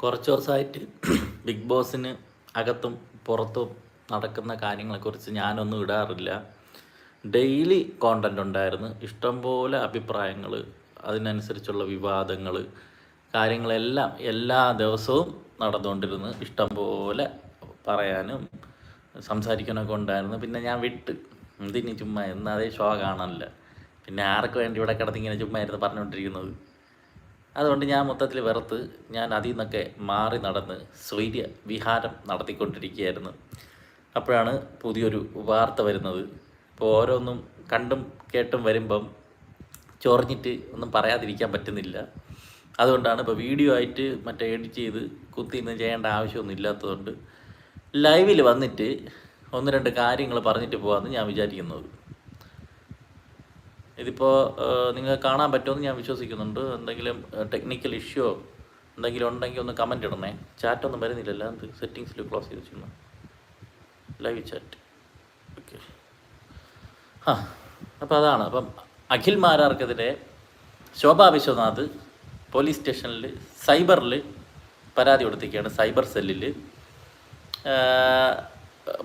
കുറച്ച് ദിവസമായിട്ട് ബിഗ് ബോസിന് അകത്തും പുറത്തും നടക്കുന്ന കാര്യങ്ങളെക്കുറിച്ച് ഞാനൊന്നും ഇടാറില്ല. ഡെയിലി കോണ്ടന്റ് ഉണ്ടായിരുന്നു. ഇഷ്ടംപോലെ അഭിപ്രായങ്ങൾ അതിനനുസരിച്ചുള്ള വിവാദങ്ങൾ കാര്യങ്ങളെല്ലാം എല്ലാ ദിവസവും നടന്നുകൊണ്ടിരുന്നു. ഇഷ്ടംപോലെ പറയാനും സംസാരിക്കാനൊക്കെ ഉണ്ടായിരുന്നു. പിന്നെ ഞാൻ വിട്ട്. എന്തിനി ചുമ്മാ? എന്നാ അതേ ഷോ കാണാനില്ല. പിന്നെ ആർക്ക് വേണ്ടി ഇവിടെ കിടന്നിങ്ങനെ ചുമ്മാ ഇരുന്ന് പറഞ്ഞുകൊണ്ടിരിക്കുന്നത്? അതുകൊണ്ട് ഞാൻ മൊത്തത്തിൽ വെറുത്ത് ഞാൻ അതിൽ നിന്നൊക്കെ മാറി നടന്ന് സ്വൈര്യ വിഹാരം നടത്തിക്കൊണ്ടിരിക്കുകയായിരുന്നു. അപ്പോഴാണ് പുതിയൊരു വാർത്ത വരുന്നത്. ഇപ്പോൾ ഓരോന്നും കണ്ടും കേട്ടും വരുമ്പം ചൊറിഞ്ഞിട്ട് ഒന്നും പറയാതിരിക്കാൻ പറ്റുന്നില്ല. അതുകൊണ്ടാണ് ഇപ്പോൾ വീഡിയോ ആയിട്ട് മറ്റേ എഡിറ്റ് ചെയ്ത് കുത്തി ഇന്ന് ചെയ്യേണ്ട ആവശ്യമൊന്നും ഇല്ലാത്തതുകൊണ്ട് ലൈവിൽ വന്നിട്ട് ഒന്ന് രണ്ട് കാര്യങ്ങൾ പറഞ്ഞിട്ട് പോകാമെന്ന് ഞാൻ വിചാരിക്കുന്നത്. ഇതിപ്പോൾ നിങ്ങൾക്ക് കാണാൻ പറ്റുമെന്ന് ഞാൻ വിശ്വസിക്കുന്നുണ്ട്. എന്തെങ്കിലും ടെക്നിക്കൽ ഇഷ്യൂ എന്തെങ്കിലും ഉണ്ടെങ്കിൽ ഒന്ന് കമന്റ് ഇടണേ. ചാറ്റൊന്നും വരുന്നില്ലല്ലോ എന്ത് സെറ്റിങ്സിൽ ക്ലോസ് ചെയ്ത് വെച്ചിരുന്നു. ലൈവ് ചാറ്റ് ഓക്കെ ആ അപ്പോൾ അതാണ്. അപ്പം അഖിൽ മാരാർക്കെതിരെ ശോഭാ വിശ്വനാഥ് പോലീസ് സ്റ്റേഷനിൽ സൈബറിൽ പരാതി കൊടുത്തിരിക്കുകയാണ് സൈബർ സെല്ലിൽ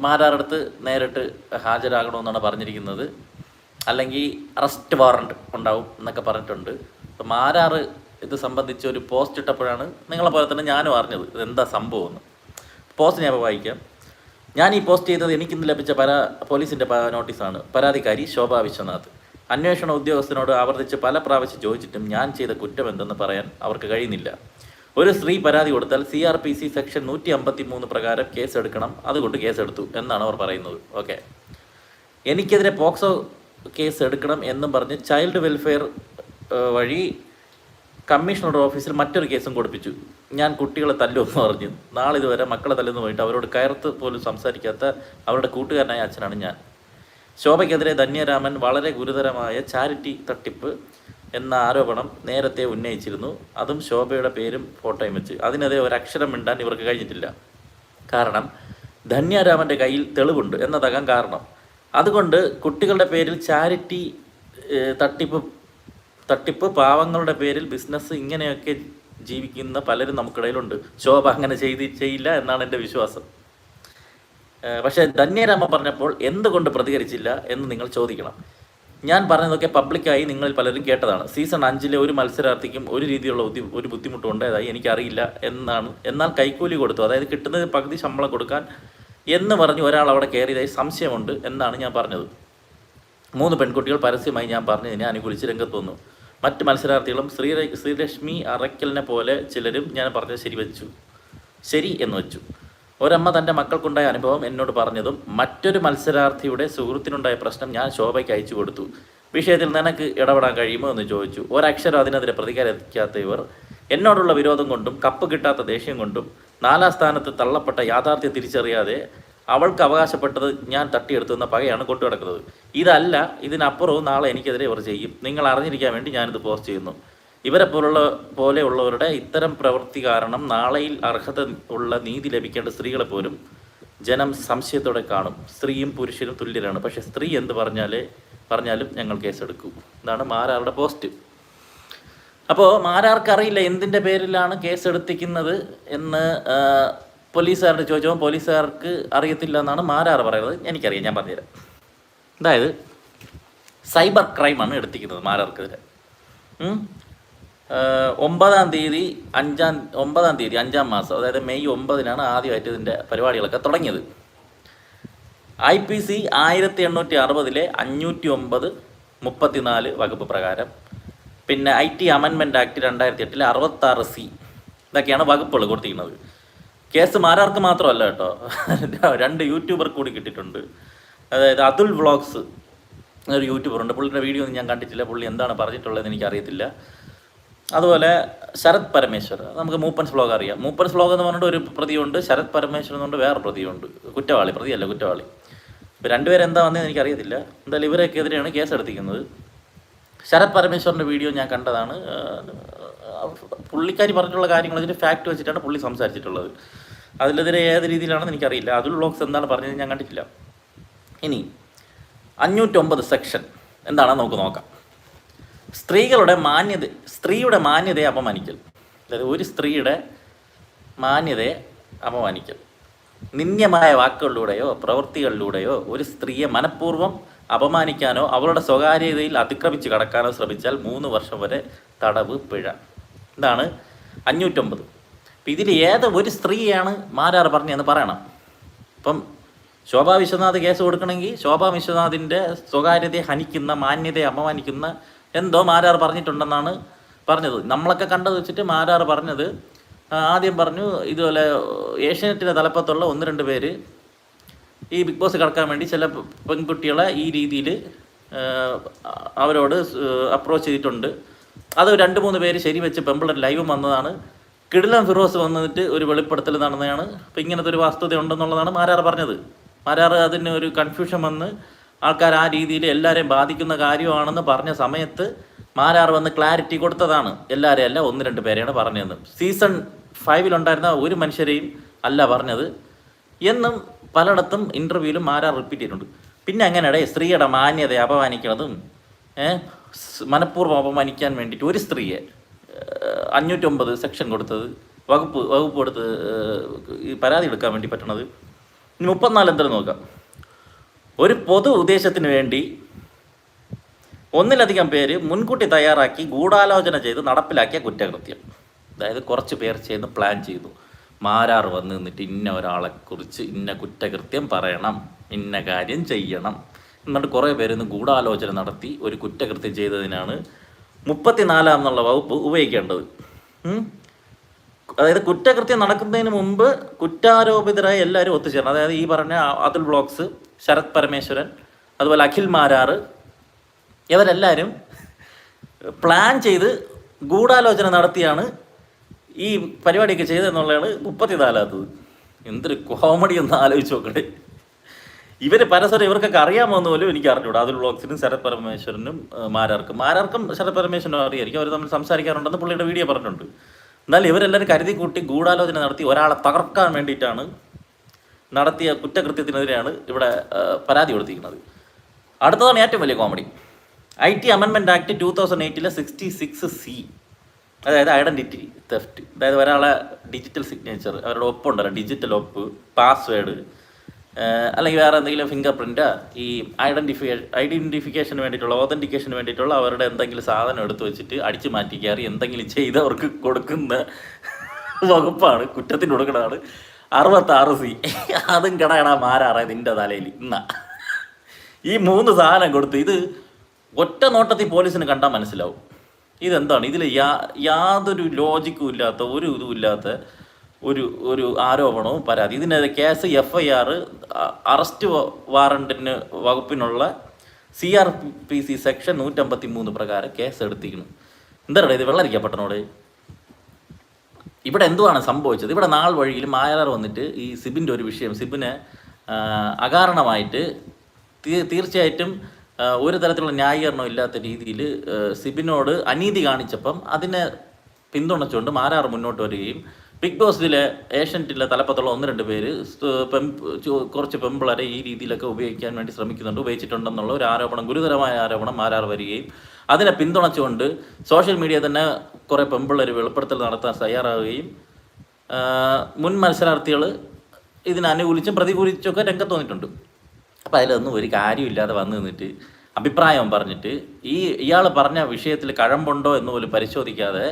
മാരാറടുത്ത് നേരിട്ട് ഹാജരാകണമെന്നാണ് പറഞ്ഞിരിക്കുന്നത്. അല്ലെങ്കിൽ അറസ്റ്റ് വാറണ്ട് ഉണ്ടാവും എന്നൊക്കെ പറഞ്ഞിട്ടുണ്ട്. അപ്പം ആരാറ് ഇത് സംബന്ധിച്ച് ഒരു പോസ്റ്റ് ഇട്ടപ്പോഴാണ് നിങ്ങളെ പോലെ തന്നെ ഞാനും അറിഞ്ഞത്. ഇതെന്താ സംഭവം എന്ന്. പോസ്റ്റ് ഞാൻ വായിക്കാം. ഞാൻ ഈ പോസ്റ്റ് ചെയ്തത് എനിക്കിന്ന് ലഭിച്ച പരാ പോലീസിന്റെ നോട്ടീസാണ് പരാതിക്കാരി ശോഭ വിശ്വനാഥ്. അന്വേഷണ ഉദ്യോഗസ്ഥനോട് ആവർത്തിച്ച് പല പ്രാവശ്യം ചോദിച്ചിട്ടും ഞാൻ ചെയ്ത കുറ്റം എന്തെന്ന് പറയാൻ അവർക്ക് കഴിയുന്നില്ല. ഒരു സ്ത്രീ പരാതി കൊടുത്താൽ C R P C section നൂറ്റി അമ്പത്തി മൂന്ന് പ്രകാരം കേസ് എടുക്കണം അതുകൊണ്ട് കേസെടുത്തു എന്നാണ് അവർ പറയുന്നത്. ഓക്കെ എനിക്കെതിരെ പോക്സോ കേസ് എടുക്കണം എന്നും പറഞ്ഞ് ചൈൽഡ് വെൽഫെയർ വഴി കമ്മീഷണറുടെ ഓഫീസിൽ മറ്റൊരു കേസും കൊടുപ്പിച്ചു. ഞാൻ കുട്ടികളെ തല്ലുമെന്ന് പറഞ്ഞു. നാളെ ഇതുവരെ മക്കളെ തല്ലെന്ന് പോയിട്ട് അവരോട് കയർത്ത് പോലും സംസാരിക്കാത്ത അവരുടെ കൂട്ടുകാരനായ അച്ഛനാണ് ഞാൻ. ശോഭയ്ക്കെതിരെ ധന്യരാമൻ വളരെ ഗുരുതരമായ ചാരിറ്റി തട്ടിപ്പ് എന്ന ആരോപണം നേരത്തെ ഉന്നയിച്ചിരുന്നു. അതും ശോഭയുടെ പേരും ഫോട്ടോയും വെച്ച്. അതിനെതിരെ ഒരക്ഷരം മിണ്ടാൻ ഇവർക്ക് കഴിഞ്ഞിട്ടില്ല. കാരണം ധന്യരാമന്റെ കയ്യിൽ തെളിവുണ്ട് എന്നതകം കാരണം. അതുകൊണ്ട് കുട്ടികളുടെ പേരിൽ ചാരിറ്റി തട്ടിപ്പ് തട്ടിപ്പ് പാവങ്ങളുടെ പേരിൽ ബിസിനസ് ഇങ്ങനെയൊക്കെ ജീവിക്കുന്ന പലരും നമുക്കിടയിലുണ്ട് ശോഭ അങ്ങനെ ചെയ്ത് ചെയ്യില്ല എന്നാണ് എന്റെ വിശ്വാസം. പക്ഷേ ധന്യരാമ പറഞ്ഞപ്പോൾ എന്തുകൊണ്ട് പ്രതികരിച്ചില്ല എന്ന് നിങ്ങൾ ചോദിക്കണം. ഞാൻ പറഞ്ഞതൊക്കെ പബ്ലിക്കായി നിങ്ങളിൽ പലരും കേട്ടതാണ്. സീസൺ അഞ്ചിലെ ഒരു മത്സരാർത്ഥിക്കും ഒരു രീതിയിലുള്ള ഒരു ബുദ്ധിമുട്ട് ഉണ്ടായതായി എനിക്കറിയില്ല എന്നാണ്. എന്നാൽ കൈക്കൂലി കൊടുത്തു. അതായത് കിട്ടുന്നത് പകുതി ശമ്പളം കൊടുക്കാൻ എന്ന് പറഞ്ഞ് ഒരാൾ അവിടെ കയറിയതായി സംശയമുണ്ട് എന്നാണ് ഞാൻ പറഞ്ഞത്. മൂന്ന് പെൺകുട്ടികൾ പരസ്യമായി ഞാൻ പറഞ്ഞതിനെ അനുകൂലിച്ച് രംഗത്ത് വന്നു. മറ്റ് മത്സരാർത്ഥികളും ശ്രീ ശ്രീലക്ഷ്മി അറയ്ക്കലിനെ പോലെ ചിലരും ഞാൻ പറഞ്ഞത് ശരിവെച്ചു ശരി എന്ന് വെച്ചു. ഒരമ്മ തന്റെ മക്കൾക്കുണ്ടായ അനുഭവം എന്നോട് പറഞ്ഞതും മറ്റൊരു മത്സരാർത്ഥിയുടെ സുഹൃത്തിനുണ്ടായ പ്രശ്നം ഞാൻ ശോഭയ്ക്ക് അയച്ചു കൊടുത്തു. വിഷയത്തിൽ നിനക്ക് ഇടപെടാൻ കഴിയുമോ എന്ന് ചോദിച്ചു. ഒരക്ഷരം അതിനെതിരെ പ്രതികരിക്കാത്ത ഇവർ എന്നോടുള്ള വിരോധം കൊണ്ടും കപ്പ് കിട്ടാത്ത ദേഷ്യം കൊണ്ടും നാലാം സ്ഥാനത്ത് തള്ളപ്പെട്ട യാഥാർത്ഥ്യം തിരിച്ചറിയാതെ അവൾക്ക് അവകാശപ്പെട്ടത് ഞാൻ തട്ടിയെടുത്തുന്ന പകയാണ് കൊണ്ടു കിടക്കുന്നത് ഇതല്ല ഇതിനപ്പുറവും നാളെ എനിക്കെതിരെ ഇവർ ചെയ്യും. നിങ്ങൾ അറിഞ്ഞിരിക്കാൻ വേണ്ടി ഞാനിത് പോസ്റ്റ് ചെയ്യുന്നു. ഇവരെ പോലുള്ള പോലെയുള്ളവരുടെ ഇത്തരം പ്രവൃത്തി കാരണം നാളെയിൽ അർഹത ഉള്ള നീതി ലഭിക്കേണ്ട സ്ത്രീകളെ പോലും ജനം സംശയത്തോടെ കാണും. സ്ത്രീയും പുരുഷനും തുല്യരാണ്. പക്ഷേ സ്ത്രീ എന്ത് പറഞ്ഞാലേ പറഞ്ഞാലും ഞങ്ങൾ കേസെടുക്കും. ഇതാണ് മാരാറുടെ പോസ്റ്റ്. അപ്പോൾ ആരാർക്കറിയില്ല എന്തിന്റെ പേരിലാണ് കേസ് എടുത്തിരിക്കുന്നത് എന്ന് പോലീസുകാരോട് ചോദിച്ചപ്പോൾ പോലീസുകാർക്ക് അറിയത്തില്ല എന്നാണ് മാരാർ പറയുന്നത്. എനിക്കറിയാം ഞാൻ പറഞ്ഞുതരാം. അതായത് സൈബർ ക്രൈമാണ് എടുത്തിരിക്കുന്നത് മാരാർക്കെതിരെ. ഒമ്പതാം തീയതി അഞ്ചാം ഒമ്പതാം തീയതി അഞ്ചാം മാസം അതായത് മെയ് ഒമ്പതിനാണ് ആദ്യമായിട്ട് ഇതിന്റെ പരിപാടികളൊക്കെ തുടങ്ങിയത്. ഐ പി സി ആയിരത്തി എണ്ണൂറ്റി അറുപതിലെ അഞ്ഞൂറ്റി ഒമ്പത് മുപ്പത്തിനാല് വകുപ്പ് പ്രകാരം പിന്നെ ഐ ടി അമെൻമെന്റ് ആക്ട് രണ്ടായിരത്തി എട്ടിലെ അറുപത്താറ് സി ഇതൊക്കെയാണ് വകുപ്പുകൾ കൊടുത്തിരിക്കുന്നത്. കേസ് മാരാർക്ക് മാത്രമല്ല കേട്ടോ. രണ്ട് യൂട്യൂബർ കൂടി കിട്ടിയിട്ടുണ്ട്. അതായത് അതുൽ വ്ളോഗ്സ് ഒരു യൂട്യൂബർ ഉണ്ട്. പുള്ളിയുടെ വീഡിയോ ഒന്നും ഞാൻ കണ്ടിട്ടില്ല. പുള്ളി എന്താണ് പറഞ്ഞിട്ടുള്ളതെന്ന് എനിക്കറിയത്തില്ല. അതുപോലെ ശരത് പരമേശ്വർ. നമുക്ക് മൂപ്പൻസ് വ്ളോഗ് അറിയാം. മൂപ്പൻസ് വ്ളോഗ് എന്ന് പറഞ്ഞിട്ട് ഒരു പ്രതിയുണ്ട്. ശരത് പരമേശ്വർ എന്നുകൊണ്ട് വേറെ പ്രതിയുണ്ട്. കുറ്റവാളി പ്രതിയല്ല കുറ്റവാളി. രണ്ടുപേരെന്താ വന്നതെന്ന് എനിക്കറിയത്തില്ല. എന്തായാലും ഇവരൊക്കെ എതിരെയാണ് കേസ് എടുത്തിരിക്കുന്നത് ശരത് പരമേശ്വറിന്റെ വീഡിയോ ഞാൻ കണ്ടതാണ്. പുള്ളിക്കാരി പറഞ്ഞിട്ടുള്ള കാര്യങ്ങൾ ഇതിന്റെ ഫാക്ട് വെച്ചിട്ടാണ് പുള്ളി സംസാരിച്ചിട്ടുള്ളത്. അതിലെതിരെ ഏത് രീതിയിലാണെന്ന് എനിക്കറിയില്ല. അതുൽ ബ്ലോഗ്സ് എന്താണ് പറഞ്ഞത് ഞാൻ കണ്ടിട്ടില്ല. ഇനി അഞ്ഞൂറ്റൊമ്പത് സെക്ഷൻ എന്താണെന്ന് നമുക്ക് നോക്കാം. സ്ത്രീകളുടെ മാന്യത സ്ത്രീയുടെ മാന്യതയെ അപമാനിക്കൽ. അതായത് ഒരു സ്ത്രീയുടെ മാന്യതയെ അപമാനിക്കൽ. നിന്ദ്യമായ വാക്കുകളിലൂടെയോ പ്രവൃത്തികളിലൂടെയോ ഒരു സ്ത്രീയെ മനഃപൂർവം അപമാനിക്കാനോ അവളുടെ സ്വകാര്യതയിൽ അതിക്രമിച്ച് കടക്കാനോ ശ്രമിച്ചാൽ മൂന്ന് വർഷം വരെ തടവ് പിഴ. ഇതാണ് അഞ്ഞൂറ്റൊമ്പത്. അപ്പം ഇതിൽ ഏത് ഒരു സ്ത്രീയാണ് മാരാർ പറഞ്ഞതെന്ന് പറയണം. ഇപ്പം ശോഭാ വിശ്വനാഥ് കേസ് കൊടുക്കണമെങ്കിൽ ശോഭാ വിശ്വനാഥിന്റെ സ്വകാര്യതയെ ഹനിക്കുന്ന മാന്യതയെ അപമാനിക്കുന്ന എന്തോ മാരാർ പറഞ്ഞിട്ടുണ്ടെന്നാണ് പറഞ്ഞത്. നമ്മളൊക്കെ കണ്ടത് വെച്ചിട്ട് മാരാർ പറഞ്ഞത് ആദ്യം പറഞ്ഞു ഇതുപോലെ ഏഷ്യാനെറ്റിന്റെ തലപ്പത്തുള്ള ഒന്ന് രണ്ട് പേര് ഈ ബിഗ് ബോസ് കടക്കാൻ വേണ്ടി ചില പെൺകുട്ടികളെ ഈ രീതിയിൽ അവരോട് അപ്രോച്ച് ചെയ്തിട്ടുണ്ട്. അത് രണ്ട് മൂന്ന് പേര് ശരി വെച്ച് പെമ്പിളർ ലൈവ് വന്നതാണ്. കിടിലം ഫിറോസ് വന്നിട്ട് ഒരു വെളിപ്പെടുത്തൽ നടന്നതാണ് അപ്പം ഇങ്ങനത്തെ ഒരു വസ്തുത ഉണ്ടെന്നുള്ളതാണ് മാരാർ പറഞ്ഞത്. മാരാർ അതിന് ഒരു കൺഫ്യൂഷൻ വന്ന് ആൾക്കാർ ആ രീതിയിൽ എല്ലാവരെയും ബാധിക്കുന്ന കാര്യമാണെന്ന് പറഞ്ഞ സമയത്ത് മാരാർ വന്ന് ക്ലാരിറ്റി കൊടുത്തതാണ്. എല്ലാവരെയും അല്ല ഒന്ന് രണ്ട് പേരെയാണ് പറഞ്ഞത് സീസൺ ഫൈവിലുണ്ടായിരുന്ന ഒരു മനുഷ്യരെയും അല്ല പറഞ്ഞത്. എന്നും പലയിടത്തും ഇന്റർവ്യൂവിലും ആരാ റിപ്പീറ്റ് ചെയ്തിട്ടുണ്ട്. പിന്നെ അങ്ങനെയുടെ സ്ത്രീയുടെ മാന്യതയെ അപമാനിക്കുന്നതും മനഃപൂർവം അപമാനിക്കാൻ വേണ്ടിയിട്ട് ഒരു സ്ത്രീയെ അഞ്ഞൂറ്റൊമ്പത് സെക്ഷൻ കൊടുത്തത് വകുപ്പ് വകുപ്പ് കൊടുത്ത് പരാതി എടുക്കാൻ വേണ്ടി പറ്റണത്. ഇനി മുപ്പത്തിനാല് എന്തായാലും നോക്കാം. ഒരു പൊതു ഉദ്ദേശത്തിന് വേണ്ടി ഒന്നിലധികം പേര് മുൻകൂട്ടി തയ്യാറാക്കി ഗൂഢാലോചന ചെയ്ത് നടപ്പിലാക്കിയ കുറ്റകൃത്യം. അതായത് കുറച്ച് പേർ ചേർന്ന് പ്ലാൻ ചെയ്തു. മാരാർ വന്ന് നിന്നിട്ട് ഇന്ന ഒരാളെ കുറിച്ച് ഇന്ന കുറ്റകൃത്യം പറയണം ഇന്ന കാര്യം ചെയ്യണം എന്നിട്ട് കുറേ ഇന്ന് ഗൂഢാലോചന നടത്തി ഒരു കുറ്റകൃത്യം ചെയ്തതിനാണ് മുപ്പത്തിനാലാം എന്നുള്ള വകുപ്പ് ഉപയോഗിക്കേണ്ടത്. അതായത് കുറ്റകൃത്യം നടക്കുന്നതിന് മുമ്പ് കുറ്റാരോപിതരായ എല്ലാവരും ഒത്തുചേരണം. അതായത് ഈ പറഞ്ഞ അതുൽ ബ്ലോക്സ് ശരത് പരമേശ്വരൻ അതുപോലെ അഖിൽ മാരാറ് ഇവരെല്ലാവരും പ്ലാൻ ചെയ്ത് ഗൂഢാലോചന നടത്തിയാണ് ഈ പരിപാടിയൊക്കെ ചെയ്തതെന്നുള്ളതാണ് മുപ്പത്തിനാലാത്തത് എന്തൊരു കോമഡി ഒന്ന് ആലോചിച്ച് നോക്കട്ടെ. ഇവർ പരസ്പരം ഇവർക്കൊക്കെ അറിയാമെന്ന് പോലും എനിക്ക് അറിഞ്ഞൂടാ. അതിൽ ബ്ലോഗ്സിനും ശരത് പരമേശ്വരനും മാരാർക്കും. മാരാർക്കും ശരത് പരമേശ്വരനും അറിയായിരിക്കും. അവർ തമ്മിൽ സംസാരിക്കാറുണ്ടെന്ന് പുള്ളിയുടെ വീഡിയോ പറഞ്ഞിട്ടുണ്ട്. എന്നാൽ ഇവരെല്ലാവരും കരുതി കൂട്ടി ഗൂഢാലോചന നടത്തി ഒരാളെ തകർക്കാൻ വേണ്ടിയിട്ടാണ് നടത്തിയ കുറ്റകൃത്യത്തിനെതിരെയാണ് ഇവിടെ പരാതി കൊടുത്തിരിക്കുന്നത്. അടുത്തതാണ് ഏറ്റവും വലിയ കോമഡി ഐ ടി അമെൻമെന്റ് ആക്ട് ടൂ തൗസൻഡ് എയ്റ്റിലെ സിക്സ്റ്റി സിക്സ് സി അതായത് ഐഡന്റിറ്റി തെഫ്റ്റ് അതായത് ഒരാളെ ഡിജിറ്റൽ സിഗ്നേച്ചർ അവരുടെ ഒപ്പുണ്ടല്ലോ ഡിജിറ്റൽ ഒപ്പ് പാസ്വേഡ് അല്ലെങ്കിൽ വേറെ എന്തെങ്കിലും ഫിംഗർ പ്രിന്റ് ഈ ഐഡന്റിഫിക്കേഷൻ ഐഡന്റിഫിക്കേഷന് വേണ്ടിയിട്ടുള്ള ഓതന്റിക്കേഷന് വേണ്ടിയിട്ടുള്ള അവരുടെ എന്തെങ്കിലും സാധനം എടുത്തു വെച്ചിട്ട് അടിച്ചു മാറ്റി കയറി എന്തെങ്കിലും ചെയ്ത് അവർക്ക് കൊടുക്കുന്ന വകുപ്പാണ് കുറ്റത്തിന് കൊടുക്കണതാണ് അറുപത്താറ് സി അതും കിടയണ മാറാറേ നിന്റെ തലയിൽ. ഇന്ന. ഈ മൂന്ന് സാധനം കൊടുത്ത് ഇത് ഒറ്റ നോട്ടത്തിൽ പോലീസിന് കണ്ടാൽ മനസ്സിലാവും. ഇതെന്താണ്? ഇതിൽ യാ യാതൊരു ലോജിക്കും ഇല്ലാത്ത ഒരു ഇതും ഇല്ലാത്ത ഒരു ഒരു ആരോപണവും പരാതി. ഇതിനെതിരെ case F I R arrest വാറണ്ടിന് വകുപ്പിനുള്ള C R P C section നൂറ്റമ്പത്തി മൂന്ന് പ്രകാരം കേസ് എടുത്തിരിക്കുന്നു. എന്താണ് ഇത്? വെള്ളരിക്കപ്പെട്ടനോട്? ഇവിടെ എന്തുവാണ് സംഭവിച്ചത്? ഇവിടെ നാൾ വഴിയിൽ മായാർ വന്നിട്ട് ഈ സിബിന്റെ ഒരു വിഷയം സിബിനെ അകാരണമായിട്ട് തീർച്ചയായിട്ടും ഒരു തരത്തിലുള്ള ന്യായീകരണം ഇല്ലാത്ത രീതിയിൽ സിബിനോട് അനീതി കാണിച്ചപ്പം അതിനെ പിന്തുണച്ചുകൊണ്ട് മാരാർ മുന്നോട്ട് വരികയും ബിഗ് ബോസിലെ ഏഷ്യന്റിലെ തലപ്പത്തുള്ള ഒന്ന് രണ്ട് പേര് കുറച്ച് പെമ്പിളരെ ഈ രീതിയിലൊക്കെ ഉപയോഗിക്കാൻ വേണ്ടി ശ്രമിക്കുന്നുണ്ട് ഉപയോഗിച്ചിട്ടുണ്ടെന്നുള്ള ഒരു ആരോപണം ഗുരുതരമായ ആരോപണം മാരാർ വരികയും അതിനെ പിന്തുണച്ചുകൊണ്ട് സോഷ്യൽ മീഡിയ തന്നെ കുറേ പെമ്പിളർ വെളിപ്പെടുത്തൽ നടത്താൻ തയ്യാറാവുകയും മുൻ മത്സരാർത്ഥികൾ ഇതിനെ പ്രതികൂലിച്ചും ഒക്കെ രംഗത്ത് വന്നിട്ടുണ്ട്. അപ്പോൾ അതിലൊന്നും ഒരു കാര്യമില്ലാതെ വന്ന് നിന്നിട്ട് അഭിപ്രായം പറഞ്ഞിട്ട് ഈ ഇയാൾ പറഞ്ഞ വിഷയത്തിൽ കഴമ്പുണ്ടോ എന്ന് പോലും പരിശോധിക്കാതെ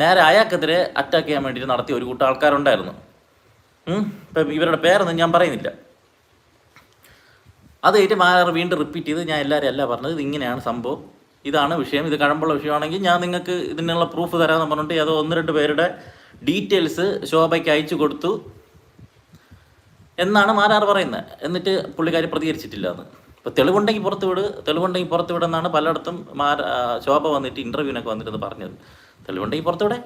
നേരെ അയാൾക്കെതിരെ അറ്റാക്ക് ചെയ്യാൻ വേണ്ടിയിട്ട് നടത്തിയ ഒരു കൂട്ടം ആൾക്കാരുണ്ടായിരുന്നു. ഇപ്പം ഇവരുടെ പേരൊന്നും ഞാൻ പറയുന്നില്ല. അത് കഴിഞ്ഞിട്ട് മാർ വീണ്ടും റിപ്പീറ്റ് ചെയ്ത് ഞാൻ എല്ലാവരും അല്ല പറഞ്ഞത് ഇതിങ്ങനെയാണ് സംഭവം. ഇതാണ് വിഷയം ഇത് കഴമ്പുള്ള വിഷയമാണെങ്കിൽ ഞാൻ നിങ്ങൾക്ക് ഇതിനുള്ള പ്രൂഫ് തരാമെന്ന് പറഞ്ഞിട്ട് ഏതോ ഒന്ന് രണ്ട് പേരുടെ ഡീറ്റെയിൽസ് ശോഭയ്ക്ക് അയച്ചു കൊടുത്തു. എന്നാണ് മാരാർ പറയുന്നത്. എന്നിട്ട് പുള്ളിക്കാരി പ്രതികരിച്ചിട്ടില്ല എന്ന് ഇപ്പോൾ തെളിവുണ്ടെങ്കിൽ പുറത്ത് വിട് തെളിവുണ്ടെങ്കിൽ പുറത്ത് വിടെന്നാണ് പലയിടത്തും മാര ശോഭ വന്നിട്ട് ഇന്റർവ്യൂവിനൊക്കെ വന്നിരുന്ന് പറഞ്ഞത്. തെളിവുണ്ടെങ്കിൽ പുറത്ത് വിടെ.